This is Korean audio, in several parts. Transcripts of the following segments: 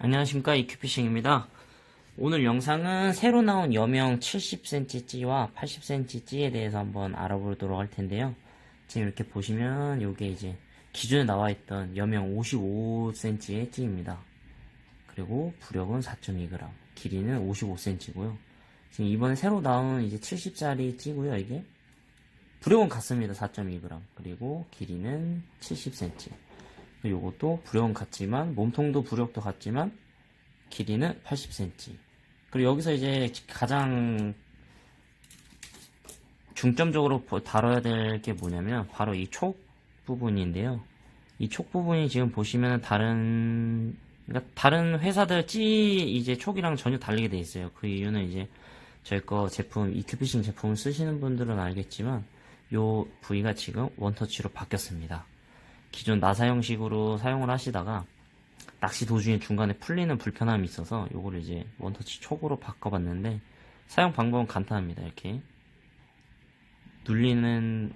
안녕하십니까 이큐피싱입니다. 오늘 영상은 새로 나온 여명 70cm 찌와 80cm 찌에 대해서 한번 알아보도록 할 텐데요. 지금 이렇게 보시면 이게 이제 기존에 나와 있던 여명 55cm의 찌입니다. 그리고 부력은 4.2g, 길이는 55cm고요. 지금 이번에 새로 나온 이제 70짜리 찌고요. 이게 부력은 같습니다. 4.2g. 그리고 길이는 70cm. 요것도 부력은 같지만 몸통도 부력도 같지만 길이는 80cm. 그리고 여기서 이제 가장 중점적으로 보- 다뤄야 될 게 뭐냐면 바로 이 촉 부분인데요. 이 촉 부분이 지금 보시면 다른 그러니까 다른 회사들 찌 이제 촉이랑 전혀 다르게 돼 있어요. 그 이유는 이제 저희 거 제품 이큐피싱 제품을 쓰시는 분들은 알겠지만 요 부위가 지금 원터치로 바뀌었습니다. 기존 나사 형식으로 사용을 하시다가 낚시 도중에 중간에 풀리는 불편함이 있어서 요거를 이제 원터치 촉으로 바꿔봤는데 사용 방법은 간단합니다. 이렇게 눌리는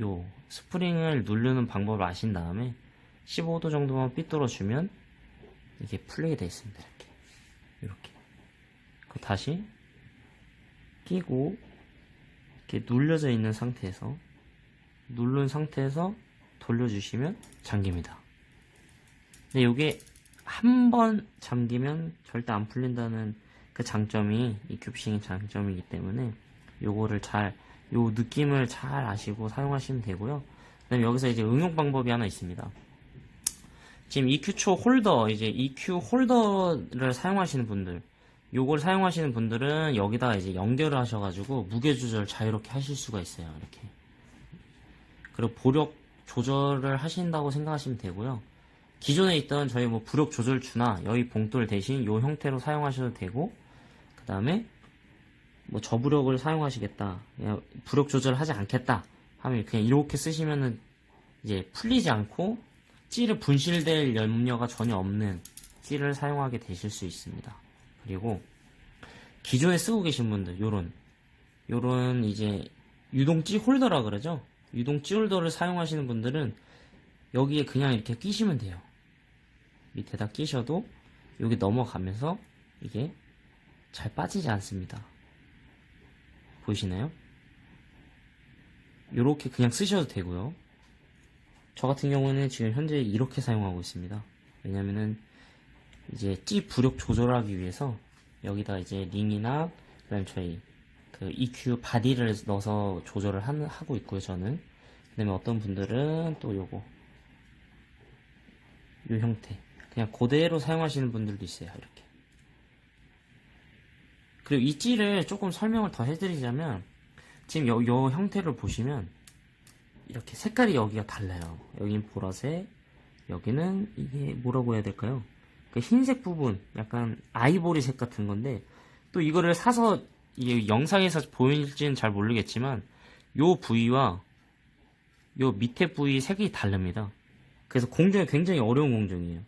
요 스프링을 누르는 방법을 아신 다음에 15도 정도만 삐뚤어 주면 이게 풀리게 되어 있습니다. 이렇게 이렇게 그 다시 끼고 이렇게 눌려져 있는 상태에서 누른 상태에서 돌려주시면 잠깁니다. 근데 이게 한 번 잠기면 절대 안 풀린다는 그 장점이 이 큐피싱의 장점이기 때문에 요거를 잘, 요 느낌을 잘 아시고 사용하시면 되고요. 그다음에 여기서 이제 응용 방법이 하나 있습니다. 지금 EQ초 홀더, 이제 EQ 홀더를 사용하시는 분들, 요걸 사용하시는 분들은 여기다가 이제 연결을 하셔가지고 무게 조절 자유롭게 하실 수가 있어요. 이렇게. 그리고 보력 조절을 하신다고 생각하시면 되고요. 기존에 있던 저희 뭐 부력 조절추나 여기 봉돌 대신 이 형태로 사용하셔도 되고, 그 다음에 뭐 저부력을 사용하시겠다, 부력 조절하지 않겠다 하면 그냥 이렇게 쓰시면은 이제 풀리지 않고 찌를 분실될 염려가 전혀 없는 찌를 사용하게 되실 수 있습니다. 그리고 기존에 쓰고 계신 분들, 요런 요런 이제 유동찌 홀더라 그러죠. 유동찌 홀더를 사용하시는 분들은 여기에 그냥 이렇게 끼시면 돼요. 밑에다 끼셔도 여기 넘어가면서 이게 잘 빠지지 않습니다. 보이시나요? 이렇게 그냥 쓰셔도 되고요. 저 같은 경우는 지금 현재 이렇게 사용하고 있습니다. 왜냐면은 이제 찌 부력 조절하기 위해서 여기다 이제 링이나 그다음 저희 그 EQ 바디를 넣어서 조절을 하고 있고요. 저는 그 다음에 어떤 분들은 또 요거 요 형태 그냥 그대로 사용하시는 분들도 있어요. 이렇게 그리고 이 찌를 조금 설명을 더 해드리자면 지금 요, 요 형태를 보시면 이렇게 색깔이 여기가 달라요. 여긴 보라색, 여기는 이게 뭐라고 해야 될까요? 그 흰색 부분, 약간 아이보리색 같은 건데 또 이거를 사서 이게 영상에서 보일지는 잘 모르겠지만 요 부위와 요 밑에 부위 색이 다릅니다. 그래서 공정이 굉장히 어려운 공정이에요.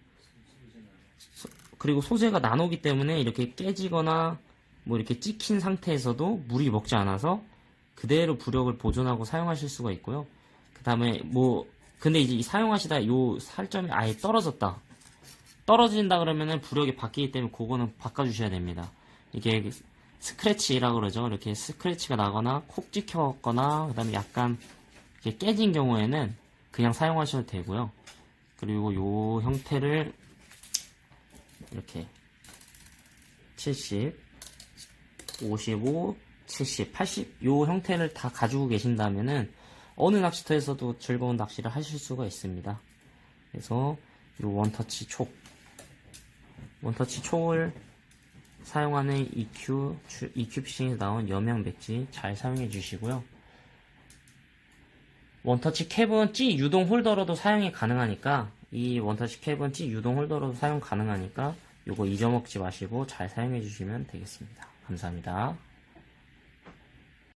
소- 그리고 소재가 나노기 때문에 이렇게 깨지거나 뭐 이렇게 찍힌 상태에서도 물이 먹지 않아서 그대로 부력을 보존하고 사용하실 수가 있고요. 그 다음에 뭐 근데 이제 이 사용하시다 요 살점이 아예 떨어졌다. 떨어진다 그러면은 부력이 바뀌기 때문에 그거는 바꿔주셔야 됩니다. 이게 스크래치라 그러죠. 이렇게 스크래치가 나거나 콕 찍혔거나 그다음에 약간 깨진 경우에는 그냥 사용하셔도 되고요. 그리고 요 형태를 이렇게 70, 55, 70, 80 요 형태를 다 가지고 계신다면은 어느 낚시터에서도 즐거운 낚시를 하실 수가 있습니다. 그래서 요 원터치 촉 원터치 촉을 사용하는 EQ 주- EQ 피싱에서 나온 여명 배지 잘 사용해 주시고요. 원터치 캡은 찌 유동 홀더로도 사용이 가능하니까 이 원터치 캡은 찌 유동 홀더로도 사용 가능하니까 요거 잊어먹지 마시고 잘 사용해 주시면 되겠습니다. 감사합니다.